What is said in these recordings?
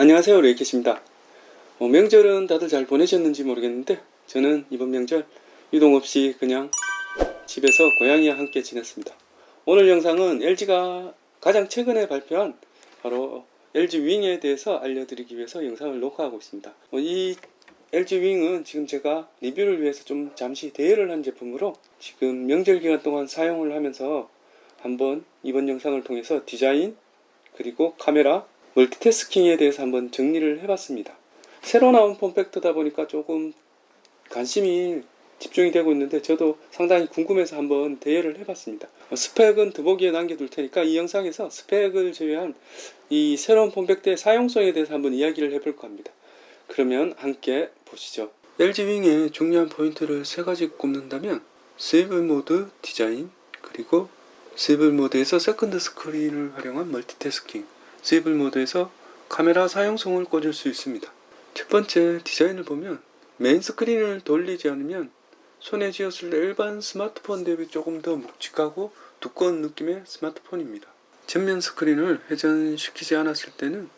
안녕하세요 레이켓입니다. 어, 명절은 다들 잘 보내셨는지 모르겠는데 저는 이번 명절 유동 없이 그냥 집에서 고양이와 함께 지냈습니다. 오늘 영상은 LG가 가장 최근에 발표한 바로 LG 윙에 대해서 알려드리기 위해서 영상을 녹화하고 있습니다. 어, 이 LG 윙은 지금 제가 리뷰를 위해서 좀 잠시 대여를 한 제품으로 지금 명절 기간 동안 사용을 하면서 한번 이번 영상을 통해서 디자인 그리고 카메라 멀티태스킹에 대해서 한번 정리를 해봤습니다. 새로 나온 폼팩트다 보니까 조금 관심이 집중이 되고 있는데 저도 상당히 궁금해서 한번 대여를 해봤습니다. 어, 스펙은 더보기에 남겨둘 테니까 이 영상에서 스펙을 제외한 이 새로운 폼팩트의 사용성에 대해서 한번 이야기를 해볼까 합니다. 그러면 함께 보시죠. LG 윙의 중요한 포인트를 세 가지 꼽는다면 세이블 모드 디자인 그리고 세이블 모드에서 세컨드 스크린을 활용한 멀티태스킹 세이블 모드에서 카메라 사용성을 꽂을 수 있습니다. 첫 번째 디자인을 보면 메인 스크린을 돌리지 않으면 손에 쥐었을 때 일반 스마트폰 대비 조금 더 묵직하고 두꺼운 느낌의 스마트폰입니다. 전면 스크린을 회전시키지 않았을 때는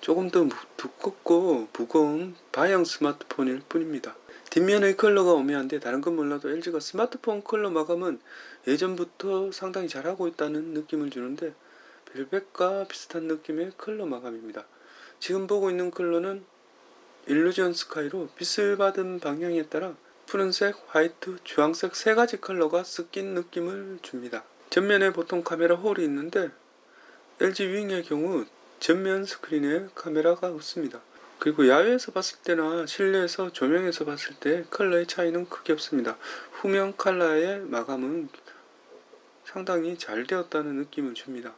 조금 더 무- 두껍고 무거운 바형 스마트폰일 뿐입니다. 뒷면의 컬러가 오묘한데 다른 건 몰라도 LG가 스마트폰 컬러 마감은 예전부터 상당히 잘하고 있다는 느낌을 주는데 벨벳과 비슷한 느낌의 컬러 마감입니다. 지금 보고 있는 컬러는 일루전 스카이로 빛을 받은 방향에 따라 푸른색, 화이트, 주황색 세 가지 컬러가 섞인 느낌을 줍니다. 전면에 보통 카메라 홀이 있는데 LG 윙의 경우 전면 스크린에 카메라가 없습니다. 그리고 야외에서 봤을 때나 실내에서 조명에서 봤을 때 컬러의 차이는 크게 없습니다. 후면 컬러의 마감은 상당히 잘 되었다는 느낌을 줍니다.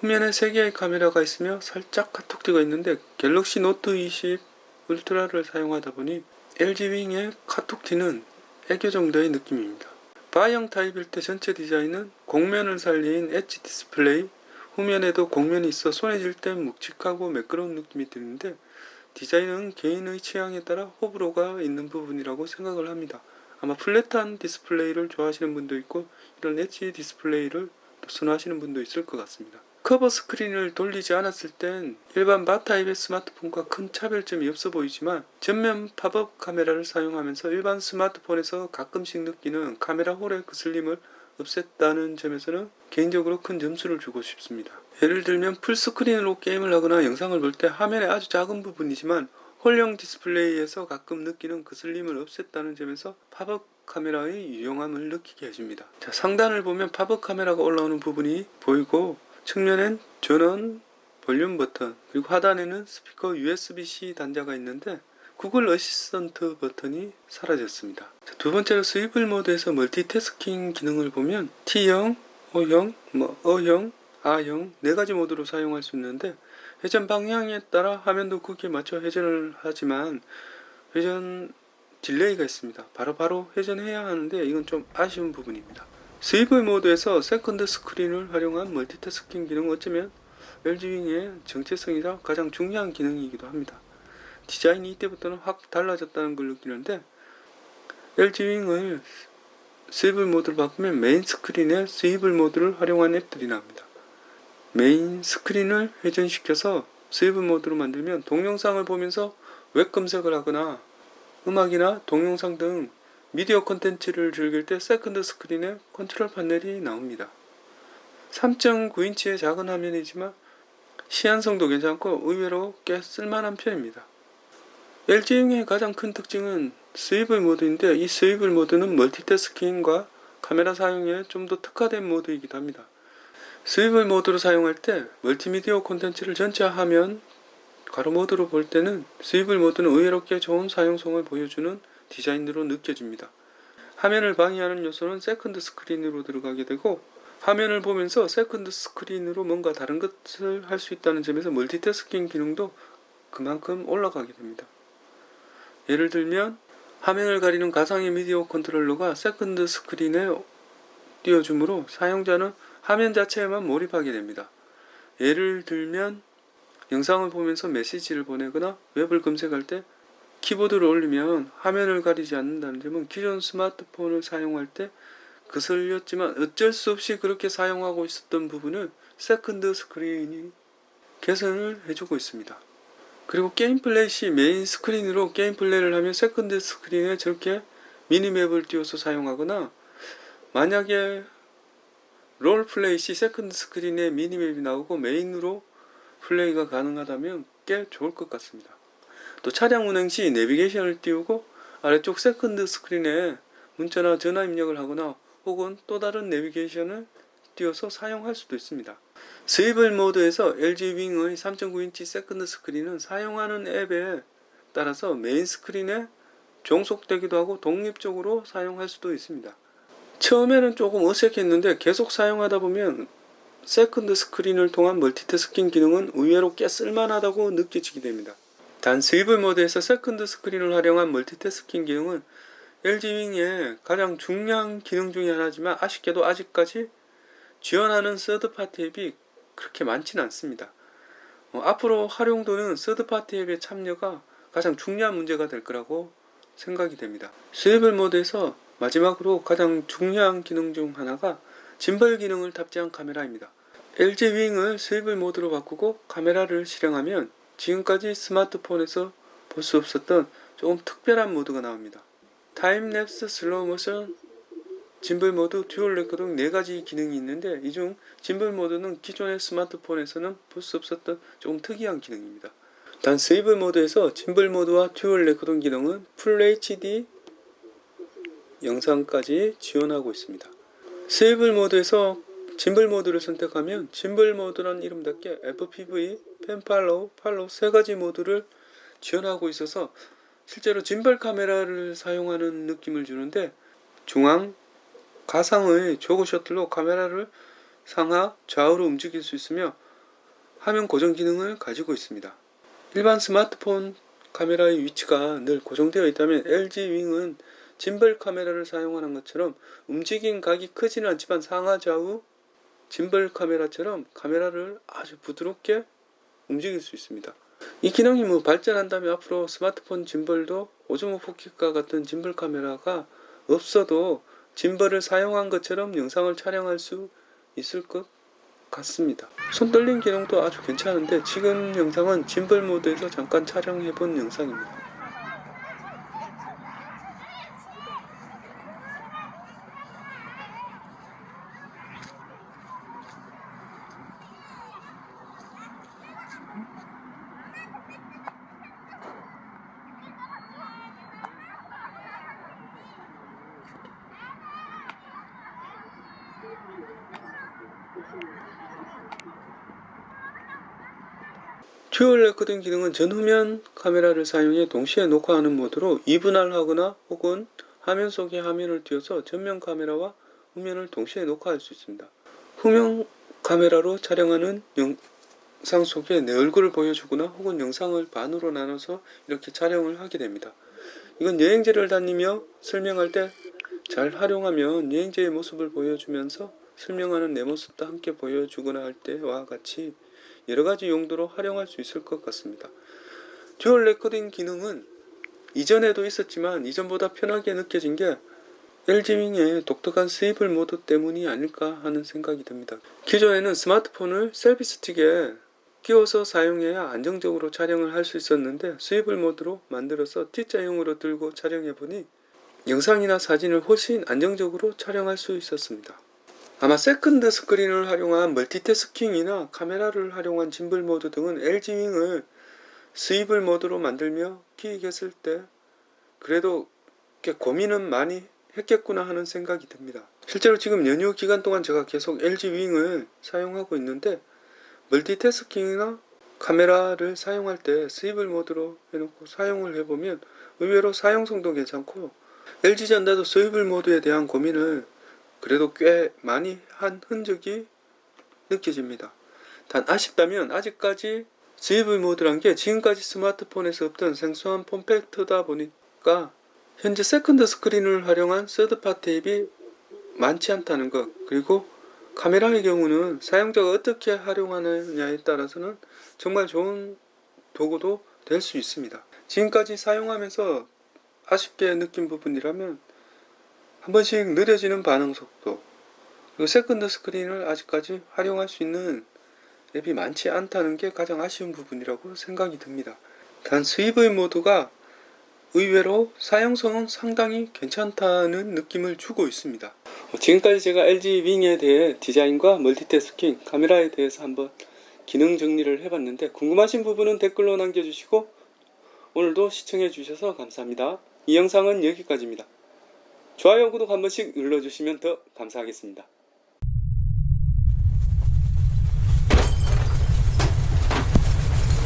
후면에 3개의 카메라가 있으며 살짝 카톡티가 있는데 갤럭시 노트 20 울트라를 사용하다 보니 LG 윙의 카톡티는 애교 정도의 느낌입니다. 바형 타입일 때 전체 디자인은 곡면을 살린 엣지 디스플레이 후면에도 곡면이 있어 손에 쥘때 묵직하고 매끄러운 느낌이 드는데 디자인은 개인의 취향에 따라 호불호가 있는 부분이라고 생각을 합니다. 아마 플랫한 디스플레이를 좋아하시는 분도 있고 이런 엣지 디스플레이를 또 선호하시는 분도 있을 것 같습니다. 커버 스크린을 돌리지 않았을 땐 일반 바 타입의 스마트폰과 큰 차별점이 없어 보이지만 전면 팝업 카메라를 사용하면서 일반 스마트폰에서 가끔씩 느끼는 카메라 홀의 거슬림을 없앴다는 점에서는 개인적으로 큰 점수를 주고 싶습니다. 예를 들면 풀스크린으로 게임을 하거나 영상을 볼 때 화면의 아주 작은 부분이지만 홀령 디스플레이에서 가끔 느끼는 거슬림을 없앴다는 점에서 팝업 카메라의 유용함을 느끼게 해줍니다. 자, 상단을 보면 팝업 카메라가 올라오는 부분이 보이고 측면엔 전원, 볼륨 버튼, 그리고 하단에는 스피커 USB-C 단자가 있는데 구글 어시스턴트 버튼이 사라졌습니다. 자, 두 번째로 스위블 모드에서 멀티태스킹 기능을 보면 T형, O형, 뭐 O형, R형 네 가지 모드로 사용할 수 있는데 회전 방향에 따라 화면도 크기에 맞춰 회전을 하지만 회전 딜레이가 있습니다. 바로바로 회전해야 하는데 이건 좀 아쉬운 부분입니다. 스위블 모드에서 세컨드 스크린을 활용한 멀티태스킹 기능은 어쩌면 LG윙의 정체성이자 가장 중요한 기능이기도 합니다. 디자인이 이때부터는 확 달라졌다는 걸 느끼는데 LG윙을 스위블 모드를 바꾸면 메인 스크린에 스위블 모드를 활용한 앱들이 나옵니다. 메인 스크린을 회전시켜서 스위블 모드로 만들면 동영상을 보면서 웹 검색을 하거나 음악이나 동영상 등 미디어 콘텐츠를 즐길 때 세컨드 스크린에 컨트롤 패널이 나옵니다. 3.9인치의 작은 화면이지만 시안성도 괜찮고 의외로 꽤 쓸만한 편입니다. LG용의 가장 큰 특징은 스위블 모드인데 이 스위블 모드는 멀티태스킹과 카메라 사용에 좀 더 특화된 모드이기도 합니다. 스위블 모드로 사용할 때 멀티미디어 콘텐츠를 전체 화면 가로 모드로 볼 때는 스위블 모드는 의외로 꽤 좋은 사용성을 보여주는 디자인으로 느껴집니다. 화면을 방해하는 요소는 세컨드 스크린으로 들어가게 되고 화면을 보면서 세컨드 스크린으로 뭔가 다른 것을 할 수 있다는 점에서 멀티태스킹 기능도 그만큼 올라가게 됩니다. 예를 들면 화면을 가리는 가상의 미디어 컨트롤러가 세컨드 스크린에 띄워주므로 사용자는 화면 자체에만 몰입하게 됩니다. 예를 들면 영상을 보면서 메시지를 보내거나 웹을 검색할 때 키보드를 올리면 화면을 가리지 않는다는 점은 기존 스마트폰을 사용할 때 거슬렸지만 어쩔 수 없이 그렇게 사용하고 있었던 부분을 세컨드 스크린이 개선을 해주고 있습니다. 그리고 게임 플레이 시 메인 스크린으로 게임 플레이를 하면 세컨드 스크린에 저렇게 미니맵을 띄워서 사용하거나 만약에 롤 플레이 시 세컨드 스크린에 미니맵이 나오고 메인으로 플레이가 가능하다면 꽤 좋을 것 같습니다. 또 차량 운행 시 내비게이션을 띄우고 아래쪽 세컨드 스크린에 문자나 전화 입력을 하거나 혹은 또 다른 내비게이션을 띄워서 사용할 수도 있습니다. 스위블 모드에서 LG 윙의 3.9인치 세컨드 스크린은 사용하는 앱에 따라서 메인 스크린에 종속되기도 하고 독립적으로 사용할 수도 있습니다. 처음에는 조금 어색했는데 계속 사용하다 보면 세컨드 스크린을 통한 멀티태스킹 기능은 의외로 꽤 쓸만하다고 느껴지게 됩니다. 단 스위블 모드에서 세컨드 스크린을 활용한 멀티태스킹 기능은 LG 윙의 가장 중요한 기능 중에 하나지만 아쉽게도 아직까지 지원하는 서드파티 앱이 그렇게 많지는 않습니다. 어, 앞으로 활용도는 서드파티 앱의 참여가 가장 중요한 문제가 될 거라고 생각이 됩니다. 스위블 모드에서 마지막으로 가장 중요한 기능 중 하나가 짐벌 기능을 탑재한 카메라입니다. LG 윙을 스위블 모드로 바꾸고 카메라를 실행하면 지금까지 스마트폰에서 볼 수 없었던 조금 특별한 모드가 나옵니다. 타임랩스 슬로우 모션 짐벌 모드, 듀얼 레코딩 네 가지 기능이 있는데 이 중 짐벌 모드는 기존의 스마트폰에서는 볼 수 없었던 조금 특이한 기능입니다. 단 스위블 모드에서 짐벌 모드와 듀얼 레코딩 기능은 풀 HD 영상까지 지원하고 있습니다. 스위블 모드에서 짐벌 모드를 선택하면 짐벌 모드란 이름답게 FPV, 펜팔로우, 팔로우 세 가지 모드를 지원하고 있어서 실제로 짐벌 카메라를 사용하는 느낌을 주는데 중앙 가상의 조그 셔틀로 카메라를 상하 좌우로 움직일 수 있으며 화면 고정 기능을 가지고 있습니다. 일반 스마트폰 카메라의 위치가 늘 고정되어 있다면 LG 윙은 짐벌 카메라를 사용하는 것처럼 움직임 각이 크지는 않지만 상하 좌우 짐벌 카메라처럼 카메라를 아주 부드럽게 움직일 수 있습니다. 이 기능이 뭐 발전한다면 앞으로 스마트폰 짐벌도 오즈모 포켓과 같은 짐벌 카메라가 없어도 짐벌을 사용한 것처럼 영상을 촬영할 수 있을 것 같습니다. 손 떨림 기능도 아주 괜찮은데 지금 영상은 짐벌 모드에서 잠깐 촬영해 본 영상입니다. 듀얼 레코딩 기능은 전후면 카메라를 사용해 동시에 녹화하는 모드로 이분할하거나 혹은 화면 속에 화면을 띄워서 전면 카메라와 후면을 동시에 녹화할 수 있습니다. 후면 카메라로 촬영하는 영상 속에 내 얼굴을 보여주거나 혹은 영상을 반으로 나눠서 이렇게 촬영을 하게 됩니다. 이건 여행지를 다니며 설명할 때 잘 활용하면 여행지의 모습을 보여주면서 설명하는 내 모습도 함께 보여주거나 할 때와 같이 여러 가지 용도로 활용할 수 있을 것 같습니다. 듀얼 레코딩 기능은 이전에도 있었지만 이전보다 편하게 느껴진 게 LG윙의 독특한 스위블 모드 때문이 아닐까 하는 생각이 듭니다. 기존에는 스마트폰을 셀피 스틱에 끼워서 사용해야 안정적으로 촬영을 할 수 있었는데 스위블 모드로 만들어서 T자형으로 들고 촬영해 보니 영상이나 사진을 훨씬 안정적으로 촬영할 수 있었습니다. 아마 세컨드 스크린을 활용한 멀티태스킹이나 카메라를 활용한 짐블 모드 등은 LG 윙을 스위블 모드로 만들며 기획했을 때 그래도 꽤 고민은 많이 했겠구나 하는 생각이 듭니다. 실제로 지금 연휴 기간 동안 제가 계속 LG 윙을 사용하고 있는데 멀티태스킹이나 카메라를 사용할 때 스위블 모드로 해놓고 사용을 해보면 의외로 사용성도 괜찮고 LG 전자도 스위블 모드에 대한 고민을 그래도 꽤 많이 한 흔적이 느껴집니다. 단 아쉽다면 아직까지 스위블 모드란 게 지금까지 스마트폰에서 없던 생소한 폼팩터다 보니까 현재 세컨드 스크린을 활용한 서드파티 앱이 많지 않다는 것 그리고 카메라의 경우는 사용자가 어떻게 활용하느냐에 따라서는 정말 좋은 도구도 될 수 있습니다. 지금까지 사용하면서 아쉽게 느낀 부분이라면 한 번씩 느려지는 반응 속도 그리고 세컨드 스크린을 아직까지 활용할 수 있는 앱이 많지 않다는 게 가장 아쉬운 부분이라고 생각이 듭니다. 단 CV 모드가 의외로 사용성은 상당히 괜찮다는 느낌을 주고 있습니다. 어, 지금까지 제가 LG 윙에 대해 디자인과 멀티태스킹, 카메라에 대해서 한번 기능 정리를 해봤는데 궁금하신 부분은 댓글로 남겨주시고 오늘도 시청해 주셔서 감사합니다. 이 영상은 여기까지입니다. 좋아요, 구독 한 번씩 눌러주시면 더 감사하겠습니다.